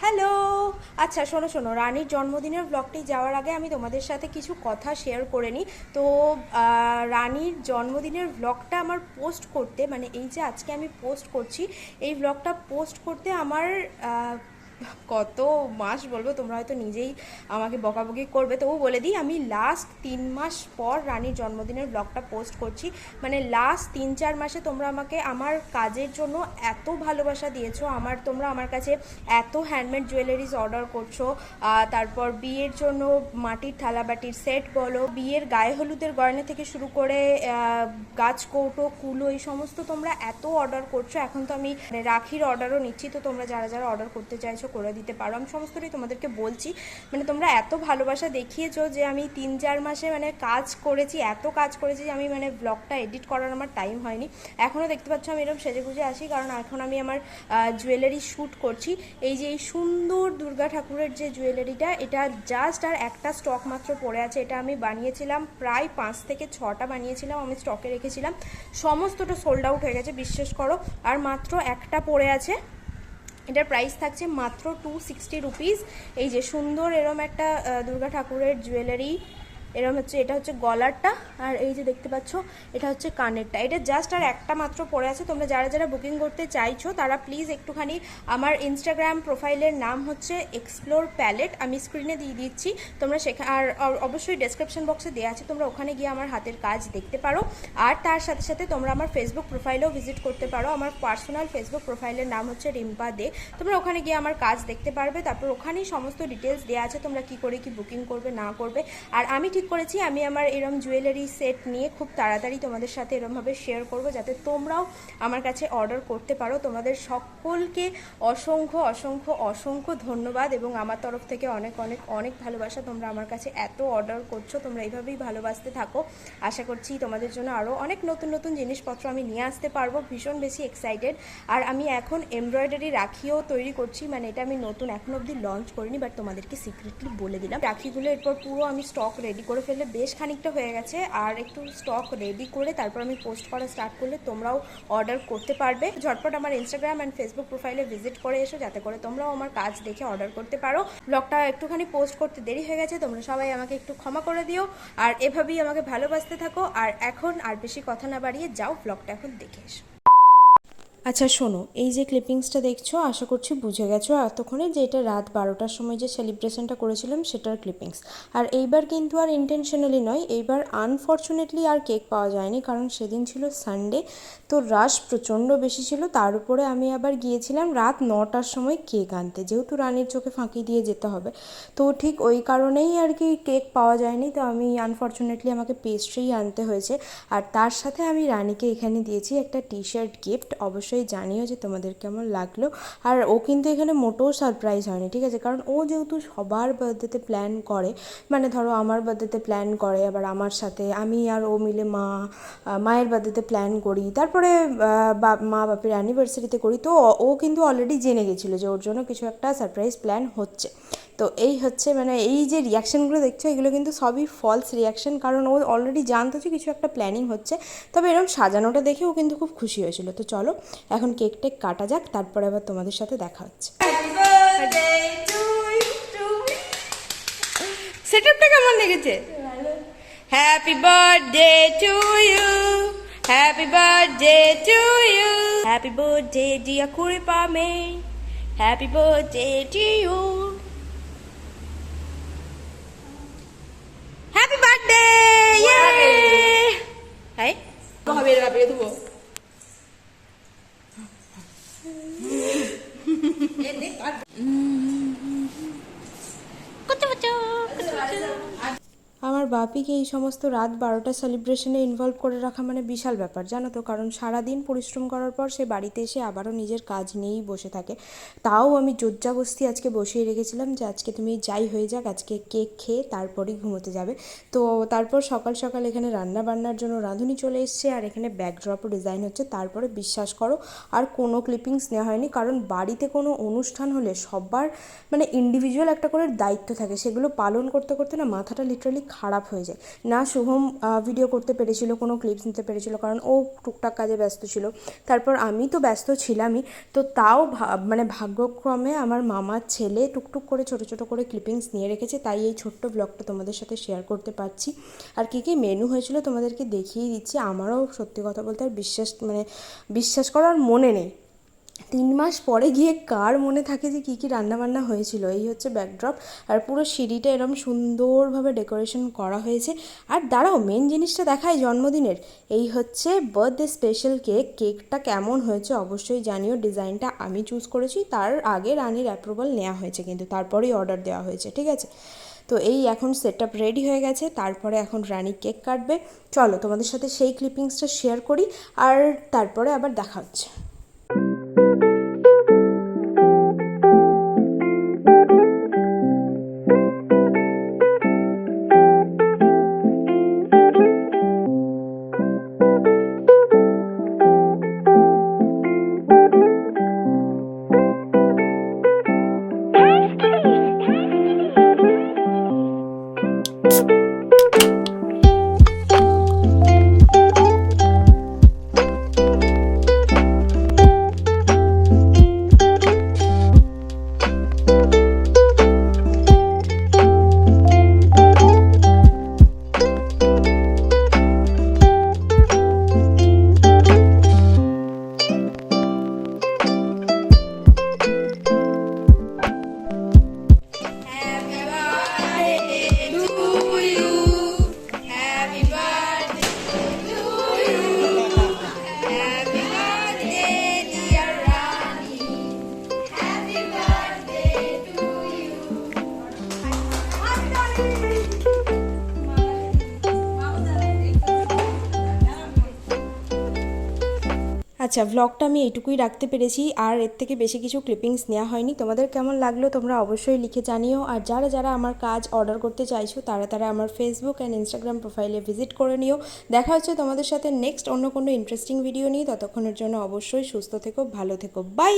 Hello আচ্ছা শোনো শোনো। রানীর জন্মদিনের ব্লগটি যাওয়ার আগে আমি তোমাদের সাথে কিছু কথা শেয়ার করে নিই। তো রানীর জন্মদিনের ব্লগটা আমার পোস্ট করতে মানে এই যে আজকে আমি পোস্ট করছি, এই ব্লগটা পোস্ট করতে আমার কত মাস বলব, তোমরা হয়তো নিজেই আমাকে বকাবকি করবে। তবু বলে দিই, আমি লাস্ট তিন মাস পর রানীর জন্মদিনের ব্লগটা পোস্ট করছি। মানে লাস্ট তিন চার মাসে তোমরা আমাকে আমার কাজের জন্য এত ভালোবাসা দিয়েছ। আমার, তোমরা আমার কাছে এত হ্যান্ডমেড জুয়েলারিজ অর্ডার করছ। তারপর বিয়ের জন্য মাটির থালাবাটির সেট বলো, বিয়ের গায়ে হলুদের গয়না থেকে শুরু করে গাছ কৌটো, কুলো, এই সমস্ত তোমরা এত অর্ডার করছ। এখন তো আমি রাখির অর্ডারও নিচ্ছি। তো তোমরা যারা যারা অর্ডার করতে চাইছো করে দিতে পারো। আমি সমস্তটাই তোমাদেরকে বলছি। মানে তোমরা এত ভালোবাসা দেখিয়েছো যে আমি তিন চার মাসে মানে কাজ করেছি, এত কাজ করেছি যে আমি মানে ব্লগটা এডিট করার আমার টাইম হয়নি। এখনও দেখতে পাচ্ছ আমি এরকম সেজে গুজে আসি, কারণ এখন আমি আমার জুয়েলারি শ্যুট করছি। এই যে এই সুন্দর দুর্গা ঠাকুরের যে জুয়েলারিটা এটা জাস্ট আর একটা স্টক মাত্র পড়ে আছে। এটা আমি বানিয়েছিলাম প্রায় পাঁচ থেকে ছটা বানিয়েছিলাম, আমি স্টকে রেখেছিলাম। সমস্তটা সোল্ড আউট হয়ে গেছে, বিশ্বাস করো। আর মাত্র একটা পড়ে আছে। এটার প্রাইস থাকছে মাত্র টু সিক্সটি রুপিস এই যে সুন্দর এরম একটা দুর্গা ঠাকুরের জুয়েলারি এরম হচ্ছে, এটা হচ্ছে গলারটা, আর এই যে দেখতে পাচ্ছ, এটা হচ্ছে কানেরটা। এটা জাস্ট আর একটা মাত্র পড়ে আছে, তোমরা যারা যারা বুকিং করতে চাইছো, তারা প্লিজ একটুখানি আমার ইনস্টাগ্রাম প্রোফাইলের নাম হচ্ছে এক্সপ্লোর প্যালেট আমি স্ক্রিনে দিয়ে দিচ্ছি, তোমরা সেখানে আর অবশ্যই ডেসক্রিপশন বক্সে দেওয়া আছে, তোমরা ওখানে গিয়ে আমার হাতের কাজ দেখতে পারো। আর তার সাথে সাথে তোমরা আমার ফেসবুক প্রোফাইলেও ভিজিট করতে পারো, আমার পার্সোনাল ফেসবুক প্রোফাইলের নাম হচ্ছে রিম্পা দে। তোমরা ওখানে গিয়ে আমার কাজ দেখতে পারবে, তারপর ওখানেই সমস্ত ডিটেলস দেওয়া আছে, তোমরা কি করে কি বুকিং করবে, না করবে। আর আমি ঠিক করেছি। আমি আমার এরম জুয়েলারি সেট নিয়ে খুব তাড়াতাড়ি তোমাদের সাথে এরমভাবে শেয়ার করব যাতে তোমরাও আমার কাছে অর্ডার করতে পারো। তোমাদের সকলকে অসংখ্য অসংখ্য অসংখ্য ধন্যবাদ এবং আমার তরফ থেকে অনেক অনেক অনেক ভালোবাসা। তোমরা আমার কাছে এত অর্ডার করছ, তোমরা এইভাবেই ভালোবাসতে থাকো। আশা করছি তোমাদের জন্য আরও অনেক নতুন নতুন জিনিসপত্র আমি নিয়ে আসতে পারব। ভীষণ বেশি এক্সাইটেড আর আমি এখন এমব্রয়ডারি রাখিও তৈরি করছি। মানে এটা আমি নতুন এখন অবধি লঞ্চ করিনি বাট তোমাদেরকে সিক্রেটলি বলে দিলাম। রাখিগুলো এরপর পুরো আমি স্টক রেডি করে ফেললে বেশ খানিকটা হয়ে গেছে, আর একটু স্টক রেডি করে তারপর আমি পোস্ট করা স্টার্ট করলে তোমরাও অর্ডার করতে পারবে। ঝটপট আমার ইনস্টাগ্রাম অ্যান্ড ফেসবুক প্রোফাইলে ভিজিট করে এসো, যাতে করে তোমরাও আমার কাজ দেখে অর্ডার করতে পারো। ব্লগটা একটুখানি পোস্ট করতে দেরি হয়ে গেছে, তোমরা সবাই আমাকে একটু ক্ষমা করে দিও, আর এভাবেই আমাকে ভালোবাসতে থাকো। আর এখন আর বেশি কথা না বাড়িয়ে যাও ব্লগটা এখন দেখে এসো। আচ্ছা শোনো, এই যে ক্লিপিংসটা দেখছ, আশা করছি বুঝে গেছো, এতক্ষণে যে এটা রাত বারোটার সময় যে সেলিব্রেশনটা করেছিলাম, সেটার ক্লিপিংস আর এইবার কিন্তু আর ইন্টেনশনালি নয়, এইবার আনফর্চুনেটলি আর কেক পাওয়া যায়নি, কারণ সেদিন ছিল সানডে তো রাশ প্রচণ্ড বেশি ছিল, তার উপরে আমি আবার গিয়েছিলাম রাত নটার সময় কেক আনতে, যেহেতু রানীর চোখে ফাঁকি দিয়ে যেতে হবে। তো ঠিক ওই কারণেই আর কি কেক পাওয়া যায়নি, তো আমি আনফর্চুনেটলি আমাকে পেস্ট্রি আনতে হয়েছে। আর তার সাথে আমি রানীকে এখানে দিয়েছি একটা টি শার্ট গিফট অবশ্যই জানিও যে তোমাদের কেমন লাগল। আর ও কিন্তু এখানে মোটেও সারপ্রাইজ হয়নি, ঠিক আছে? কারণ ও যেহেতু সবার বার্থডেতে প্ল্যান করে মানে ধরো আমার বার্থডেতে প্ল্যান করে, আবার আমার সাথে আমি আর ও মিলে মা মায়ের বার্থডেতে প্ল্যান করি, তারপরে মা বাপের অ্যানিভার্সারিতে করি, তো ও কিন্তু অলরেডি জেনে গেছিল যে ওর জন্য কিছু একটা সারপ্রাইজ প্ল্যান হচ্ছে। তো এই হচ্ছে মানে এই যে রিয়াকশানগুলো দেখছ, এগুলো কিন্তু সবই ফলস রিয়াকশন কারণ ও অলরেডি জানতো যে কিছু একটা প্ল্যানিং হচ্ছে। তবে এরকম সাজানোটা দেখে ও কিন্তু খুব খুশি হয়েছিল। তো চলো, এখন কেক টেক কাটা যাক, তারপরে আবার তোমাদের সাথে দেখা হচ্ছে। সেটআপটা কেমন লেগেছে? Happy birthday to you happy birthday to you happy birthday dear কুড়িপা May happy birthday to you birthday ဟဲ့ဘာပဲလားပေးသူ့ကို বাপিকে এই সমস্ত রাত বারোটা সেলিব্রেশনে ইনভলভ করে রাখা মানে বিশাল ব্যাপার, জানো তো? কারণ সারাদিন পরিশ্রম করার পর সে বাড়িতে এসে আবারও নিজের কাজ নিয়েই বসে থাকে। তাও আমি জোজ্জাবস্তি আজকে বসিয়ে রেখেছিলাম যে আজকে তুমি যাই হয়ে যাক, আজকে কেক খেয়ে তারপরেই ঘুমোতে যাবে। তো তারপর সকাল সকাল এখানে রান্না বান্নার জন্য রাঁধুনি চলে এসছে আর এখানে ব্যাকড্রপও ডিজাইন হচ্ছে। তারপরে বিশ্বাস করো, আর কোনো ক্লিপিংস নেওয়া হয়নি। কারণ বাড়িতে কোনো অনুষ্ঠান হলে সবার মানে ইন্ডিভিজুয়াল একটা করে দায়িত্ব থাকে। সেগুলো পালন করতে করতে না মাথাটা লিটারালি খারাপ হয়ে যায়। না শুভম ভিডিও করতে পেরেছিল, কোনো ক্লিপস নিতে পেরেছিল, কারণ ও টুকটাক কাজে ব্যস্ত ছিল। তারপর আমি তো ব্যস্ত ছিলামই, তো তাও মানে ভাগ্যক্রমে আমার মামার ছেলে টুকটুক করে ছোট ছোট করে ক্লিপিংস নিয়ে রেখেছে, তাই এই ছোট্ট ব্লগটা তোমাদের সাথে শেয়ার করতে পারছি। আর কী কী মেনু হয়েছিল তোমাদেরকে দেখিয়ে দিচ্ছি, আমারও সত্যি কথা বলতে আর বিশ্বাস মানে বিশ্বাস করার মনে নেই। তিন মাস পরে গিয়ে কার মনে থাকে যে কী কী রান্নাবান্না হয়েছিল? এই হচ্ছে ব্যাকড্রপ আর পুরো সিঁড়িটা এরকম সুন্দরভাবে ডেকোরেশন করা হয়েছে। আর দাঁড়াও মেন জিনিসটা দেখায় জন্মদিনের। এই হচ্ছে বার্থডে স্পেশাল কেক কেকটা কেমন হয়েছে অবশ্যই জানিও। ডিজাইনটা আমি চুজ করেছি। তার আগে রানির অ্যাপ্রুভাল নেওয়া হয়েছে কিন্তু তারপরেই অর্ডার দেওয়া হয়েছে, ঠিক আছে? তো এই এখন সেট আপ রেডি হয়ে গেছে। তারপরে এখন রানী কেক কাটবে। চলো তোমাদের সাথে সেই ক্লিপিংসটা শেয়ার করি। আর তারপরে আবার দেখা হচ্ছে। আচ্ছা ভ্লগটা আমি এইটুকুই রাখতে পেরেছি। আর এর থেকে বেশি কিছু ক্লিপিংস নেওয়া হয়নি। তোমাদের কেমন লাগল তোমরা অবশ্যই লিখে জানিও। আর যারা যারা আমার কাজ অর্ডার করতে চাইছো, তারা তারা আমার ফেসবুক অ্যান্ড ইনস্টাগ্রাম প্রোফাইলে ভিজিট করে নিও। দেখা হচ্ছে তোমাদের সাথে নেক্সট অন্য কোনো ইন্টারেস্টিং ভিডিও নিয়ে। ততক্ষণের জন্য অবশ্যই সুস্থ থেকো, ভালো থেকো। বাই